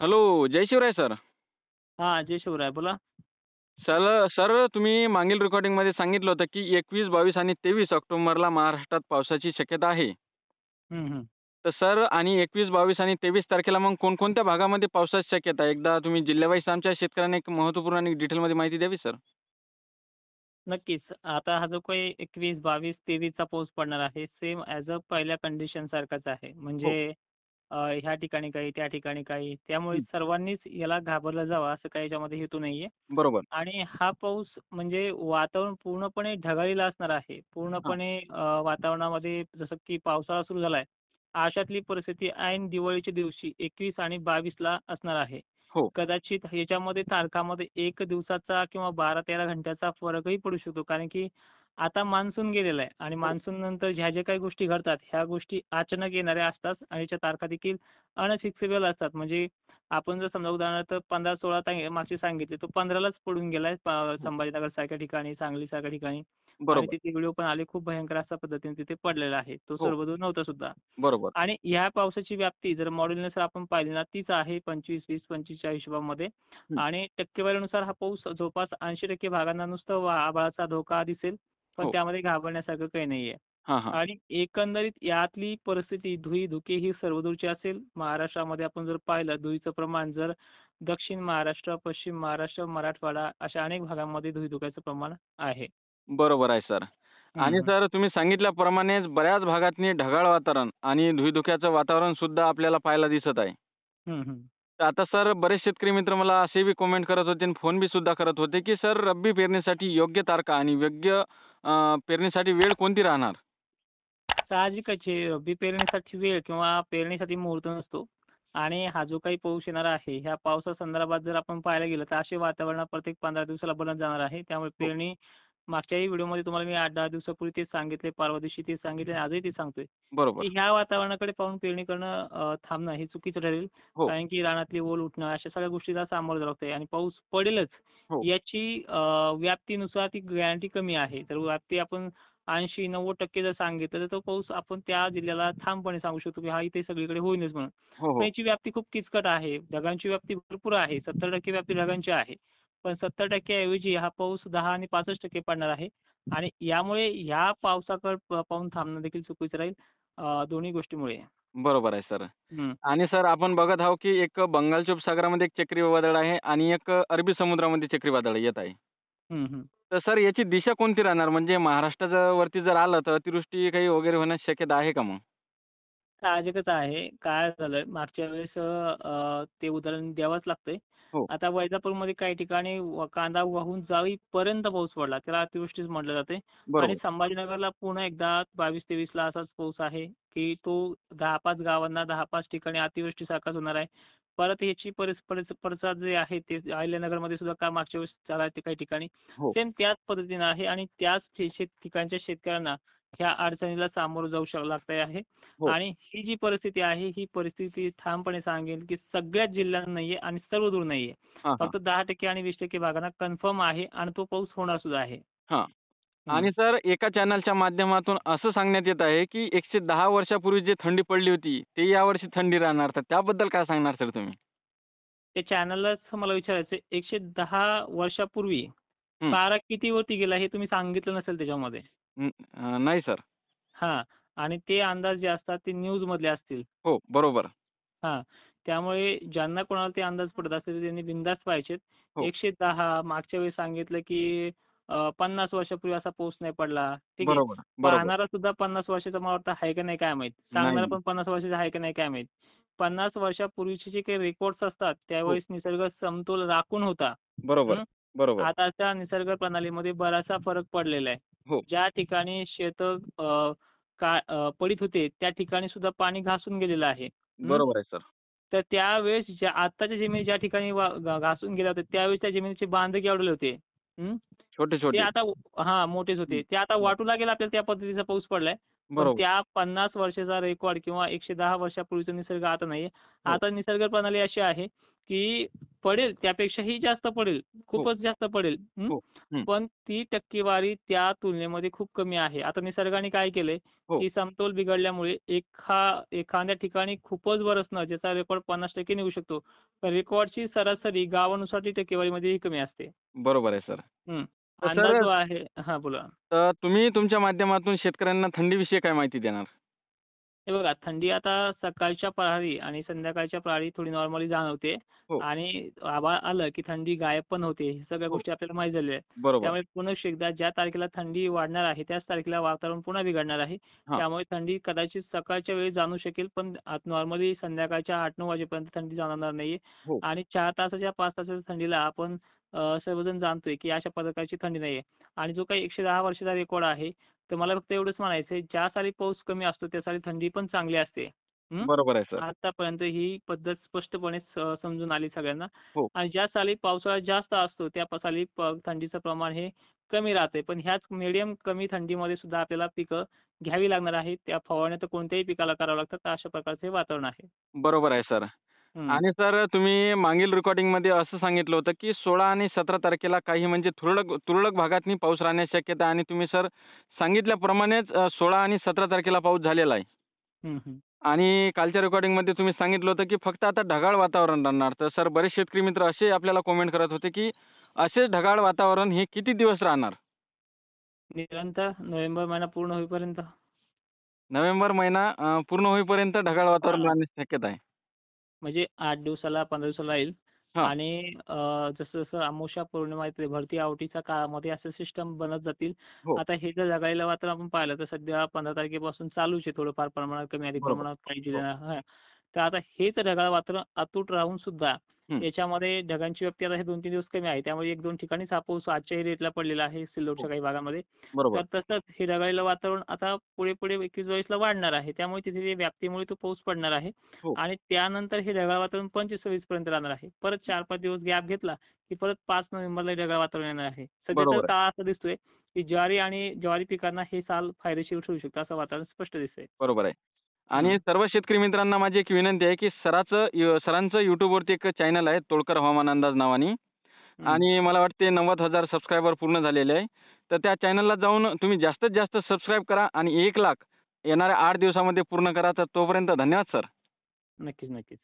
Hello जय Shivray sir हां, जय शिवराय. बोला. Sir sir तुम्ही मागील रेकॉर्डिंगमध्ये सांगितलं होतं की एकवीस बावीस आणि तेवीस ऑक्टोबरला महाराष्ट्रात पावसाची शक्यता आहे हं, हं. तर सर आणि एकवीस बावीस आणि तेवीस तारखेला मग कोणकोणत्या भागामध्ये पावसाची शक्यता आहे एकदा तुम्ही जिल्ह्यावाईज आमच्या शेतकऱ्यांना एक महत्त्वपूर्ण आणि डिटेलमध्ये माहिती द्यावी सर नक्कीच. आता हा जो काही 21, 22, 23 चा पाऊस पडणार आहे, सेम ॲज अ पहिल्या कंडिशनसारखाच आहे. म्हणजे अ, ह्या ठिकाणी काही, त्या ठिकाणी काही. त्यामुळे. सर्वांनीच याला घाबरलं जावं असं काही याच्यामध्ये हेतू नाहीये. बरोबर आणि हा पाऊस म्हणजे वातावरण पूर्णपणे ढगाळलेलं असणार आहे. पूर्णपणे अ, वातावरणामध्ये जसं की पावसाळा सुरू झालाय, अशातली परिस्थिती ऐन दिवाळीच्या दिवशी 21 आणि 22ला असणार आहे. हो कदाचित ह्याच्यामध्ये तारखामध्ये 1 दिवसाचा किंवा 12-13 घंट्याचा फरकही पडू शकतो. कारण की आता मान्सून गेलेला आहे आणि हो मान्सून नंतर ह्या ज्या काही गोष्टी घडतात, ह्या गोष्टी अचानक येणाऱ्या असतात आणि ह्याच्या तारखा देखील अनफिक्सेबल असतात. म्हणजे आपण जर समजा उदाहरणार्थ 15-16 ता मागचे सांगितले, तो 15लाच पडून गेलाय हो. संभाजीनगरसारख्या ठिकाणी, सांगलीसारख्या ठिकाणी आणि बरोबर तिथे व्हिडिओ पण आले. खूप भयंकर अशा पद्धतीने तिथे पडलेला आहे. तो हो सर्वदूर नव्हता सुद्धा. बरोबर आणि ह्या पावसाची व्याप्ती जर मॉडेलनुसार आपण पाहिली ना, तीच आहे 25, 20, 25च्या हिशोबामध्ये. आणि टक्केवारीनुसार हा पाऊस जवळपास 80% भागांना नुसतं आभाळाचा धोका दिसेल, पण हो त्यामध्ये घाबरण्यासारखं काही नाहीये. आणि एकंदरीत यातली परिस्थिती धुई-धुके ही सर्वदूरची असेल. महाराष्ट्रामध्ये आपण जर पाहिलं धुळीचं प्रमाण जर दक्षिण महाराष्ट्र, पश्चिम महाराष्ट्र, मराठवाडा अशा अनेक भागांमध्ये धुई-धुक्याचं प्रमाण आहे. बरोबर आहे सर आणि. सर तुम्ही सांगितल्याप्रमाणेच बऱ्याच भागातनी ढगाळ वातावरण आणि धुईधुक्याचं वातावरण सुद्धा आपल्याला पाहायला दिसत आहे. तर आता सर बरेच शेतकरी मित्र मला असे बी कमेंट करत होते आणि फोन बी सुद्धा करत होते की सर रब्बी पेरणीसाठी योग्य तारखा आणि योग्य पेरणीसाठी वेळ कोणती राहणार साहजिकच आहे. रब्बी पेरणीसाठी वेळ किंवा पेरणीसाठी मुहूर्त नसतो आणि हा जो काही पाऊस येणार आहे, ह्या पावसासंदर्भात जर आपण पाहायला गेलं तर असे वातावरण प्रत्येक 15 दिवसाला बनत जाणार आहे. त्यामुळे हो पेरणी मागच्याही व्हिडिओमध्ये तुम्हाला मी 8-10 दिवसापूर्वी तेच सांगितले, परवा दिवशी तेच सांगितले आणि आजही तेच सांगतोय, की बरोबर ह्या वातावरणाकडे पाहून पेरणी करणं अ, थांबणं हे चुकीचं ठरेल. हो कारण की रानातली ओल उठणं अशा सगळ्या गोष्टीला सामोरं जावं लागतंय आणि पाऊस पडेलच हो याची अ, व्याप्तीनुसार ती गॅरंटी कमी आहे. तर व्याप्ती आपण 80-90% जर सांगितलं तर तो पाऊस आपण त्या जिल्ह्याला ठामपणे सांगू शकतो, की हा इथे सगळीकडे होईलच म्हणून. हो पण हो याची व्याप्ती खूप किचकट आहे. ढगांची व्याप्ती भरपूर आहे. 70% व्याप्ती ढगांची आहे. पण 70% ऐवजी हा पाऊस 10 आणि 65% पडणार आहे आणि यामुळे ह्या पावसाकडे पाहून थांबणं देखील चुकीचं राहील दोन्ही गोष्टीमुळे. बरोबर आहे सर. आणि सर आपण बघत आहोत की एक बंगालच्या उपसागरामध्ये एक चक्रीवादळ आहे आणि एक अरबी समुद्रामध्ये चक्रीवादळ येत आहे. तर सर याची दिशा कोणती राहणार म्हणजे महाराष्ट्राच्या वरती जर आलं तर अतिवृष्टी काही वगैरे होण्याची शक्यता आहे का मग साहजिकच आहे. काय झालंय मागच्या वेळेस ते उदाहरण द्यावंच लागतंय. हो आता वैजापूरमध्ये काही ठिकाणी व कांदा वाहून जाईपर्यंत पाऊस पडला. त्याला अतिवृष्टीच म्हटलं जाते आणि बरोबर संभाजीनगरला पुन्हा एकदा 22-23ला असाच पाऊस आहे, की तो 10-5 गावांना 10-5 ठिकाणी अतिवृष्टीसारखाच होणार आहे. परत ह्याची परिस परिस पडसाद जे आहे ते अहिल्यानगरमध्ये सुद्धा का मागच्या वेळेस झाला ते काही ठिकाणी. हो सेम त्याच पद्धतीनं आहे आणि त्याच शे ठिकाणच्या शेतकऱ्यांना ह्या अडचणीला सामोरं जाऊ शक लागतंय आहे. हो आणि ही जी परिस्थिती आहे, ही परिस्थिती ठामपणे सांगेन, की सगळ्याच जिल्ह्यांना नाहीये आणि सर्व दूर नाहीये. हां हां फक्त 10% आणि 20% भागांना कन्फर्म आहे आणि तो पाऊस होणार सुद्धा आहे. हां. आणि सर एका चॅनलच्या माध्यमातून असं सांगण्यात येत आहे की 110 वर्षापूर्वी जी थंडी पडली होती ते यावर्षी थंडी राहणार तर त्याबद्दल काय सांगणार सर तुम्ही त्या चॅनललाच मला विचारायचं 110 वर्षापूर्वी हं. पारा किती वरती गेला हे तुम्ही सांगितलं नसेल त्याच्यामध्ये. नाही सर हां. आणि ते अंदाज जे असतात ते न्यूजमधले असतील. हो बरोबर हां. त्यामुळे ज्यांना कोणाला ते अंदाज पडत असेल त्यांनी बिनधास्त पाहायचेत. हो 110 मागच्या वेळेस सांगितलं की अ, 50 वर्षापूर्वी असा पाऊस नाही पडला. ठीक आहे. बरोबर बरोबर पाहणारा सुद्धा 50 वर्षाचा मला वाटतं आहे का नाही काय माहीत. सांगणारा नाही पण 50 वर्षाचा आहे का नाही काय माहीत. 50 वर्षापूर्वीचे जे काही रेकॉर्ड्स असतात हो त्यावेळेस निसर्ग समतोल राखून होता. बरोबर हं. बरोबर आताच्या निसर्ग प्रणालीमध्ये बराचसा फरक पडलेला आहे. हो ज्या ठिकाणी शेतं अ, का अ, पडीत होते त्या ठिकाणी सुद्धा पाणी घासून गेलेलं आहे. हं. बरोबर आहे सर तर त्यावेळेस ज्या आत्ताच्या जमिनी ज्या ठिकाणी वा घा घासून गेल्या होत्या त्यावेळेस त्या जमिनीचे बांध केवढे होते. हं. छोटे ते छोटे आता हां, मोठेच होते. हं. ते आता. वाटू लागेल आपल्याला त्या पद्धतीचा पाऊस पडलाय. पण बरोबर त्या 50 वर्षाचा रेकॉर्ड किंवा 110 वर्षापूर्वीचा निसर्ग आता नाहीये. हो आता निसर्ग प्रणाली अशी आहे, की पडेल त्यापेक्षाही जास्त पडेल खूपच जास्त पडेल हं? हो. हं. पण ती टक्केवारी त्या तुलनेमध्ये खूप कमी आहे आता निसर्गाने काय केलंय हो. की समतोल बिघडल्यामुळे एखा एखाद्या ठिकाणी खूपच बरसणं ज्याचा रेकॉर्ड पन्नास टक्के निघू शकतो रेकॉर्डची सरासरी गावानुसारची टक्केवारीमध्येही कमी असते बरोबर आहे सर हं. अंदाज जो आहे हा बोला तुम्ही तुमच्या माध्यमातून शेतकऱ्यांना थंडीविषयी काय माहिती देणार हे बघा थंडी आता सकाळच्या प्रहरी आणि संध्याकाळच्या प्रहरी थोडी नॉर्मली जाणवते हो. आणि आभाळ आलं की थंडी गायब पण होते हे सगळ्या हो. गोष्टी आपल्याला माहीत झालेल्या आहेत बरोबर त्यामुळे पुन्हा एकदा ज्या तारखेला थंडी वाढणार आहे त्याच तारखेला वातावरण पुन्हा बिघडणार आहे हा. त्यामुळे थंडी कदाचित सकाळच्या वेळी जाणू शकेल पण नॉर्मली संध्याकाळच्या आठ नऊ वाजेपर्यंत थंडी जाणवणार नाहीये हो. आणि चार तासाच्या पाच तासाच्या थंडीला आपण अ, सर्वजण जाणतोय की अशा प्रकारची थंडी नाहीये आणि जो काही एकशे दहा वर्षाचा रेकॉर्ड आहे तर मला फक्त एवढंच म्हणायचं आहे ज्या साली पाऊस कमी असतो त्या साली थंडी पण चांगली असते हं? बरोबर आहे सर आतापर्यंत ही पद्धत स्पष्टपणे स- समजून आली सगळ्यांना हो. आणि ज्या साली पावसाळा जास्त असतो त्या प- साली प- थंडीचं प्रमाण हे कमी राहते पण ह्याच मिडियम कमी थंडीमध्ये सुद्धा आपल्याला पिकं घ्यावी लागणार आहेत त्या फवारण्या तर कोणत्याही पिकाला करावं लागतात तर अशा प्रकारचे वातावरण आहे बरोबर आहे सर. आणि सर तुम्ही मागील रेकॉर्डिंगमध्ये असं सांगितलं होतं की सोळा आणि सतरा तारखेला काही म्हणजे तुरळक तुरळक भागातनी पाऊस राहण्याची शक्यता आहे आणि तुम्ही सर सांगितल्याप्रमाणेच सोळा आणि सतरा तारखेला पाऊस झालेला आहे. आणि कालच्या रेकॉर्डिंगमध्ये तुम्ही सांगितलं होतं की फक्त आता ढगाळ वातावरण राहणार. तर सर बरेच शेतकरी मित्र असे आपल्याला कॉमेंट करत होते की असे ढगाळ वातावरण हे किती दिवस राहणार? निरंतर नोव्हेंबर महिना पूर्ण होईपर्यंत. नोव्हेंबर महिना पूर्ण होईपर्यंत ढगाळ वातावरण. राहण्याची शक्यता आहे. म्हणजे आठ दिवसाला पंधरा दिवसाला येईल हा. आणि अ, जसं जसं अमावस्या पौर्णिमा येते भरती आवटीच्या काळामध्ये असे सिस्टम बनत जातील हो. आता हे जर जगायला वातावरण आपण पाहिलं तर सध्या पंधरा तारखेपासून चालूच आहे थोडंफार प्रमाणात कमी अधिक बरोबर. प्रमाणात काही हो. हा. तर आता हे तर ढगाळ वातावरण अतूट राहून सुद्धा. याच्यामध्ये ढगांची व्याप्ती आता हे दोन तीन दिवस कमी आहे. त्यामुळे एक दोन ठिकाणीच हा पाऊस आजच्याही रेटला पडलेला आहे सिल्लोडच्या हो. काही भागामध्ये. बरोबर. तर तसंच हे ढगाळलेलं वातावरण आता पुढे पुढे एकवीस बावीसला वाढणार आहे. त्यामुळे तिथे ते व्याप्तीमुळे तो पाऊस पडणार आहे. हो. आणि त्यानंतर हे ढगाळ वातावरण पंचवीस सव्वीस पर्यंत राहणार आहे. परत चार पाच दिवस गॅप घेतला की परत पाच नोव्हेंबरला हे ढगाळ वातावरण येणार आहे. बरोबर सध्याचा आहे. काळ असा दिसतोय की ज्वारी आणि ज्वारी पिकांना हे साल फायदेशीर ठरू शकतं असं वातावरण स्पष्ट दिसतंय. बरोबर आहे. आणि. सर्व शेतकरी मित्रांना माझी एक विनंती आहे की सराचं यु- सरांचं यूट्यूबवरती एक चॅनल आहे तोडकर हवामान अंदाज नावानी. आणि मला वाटते नव्वद हजार सबस्क्रायबर पूर्ण झालेले आहे. तर त्या चॅनलला जाऊन तुम्ही जास्तीत जास्त सबस्क्राईब करा आणि एक लाख येणाऱ्या आठ दिवसामध्ये पूर्ण करा. तर तोपर्यंत धन्यवाद सर. नक्कीच नक्कीच.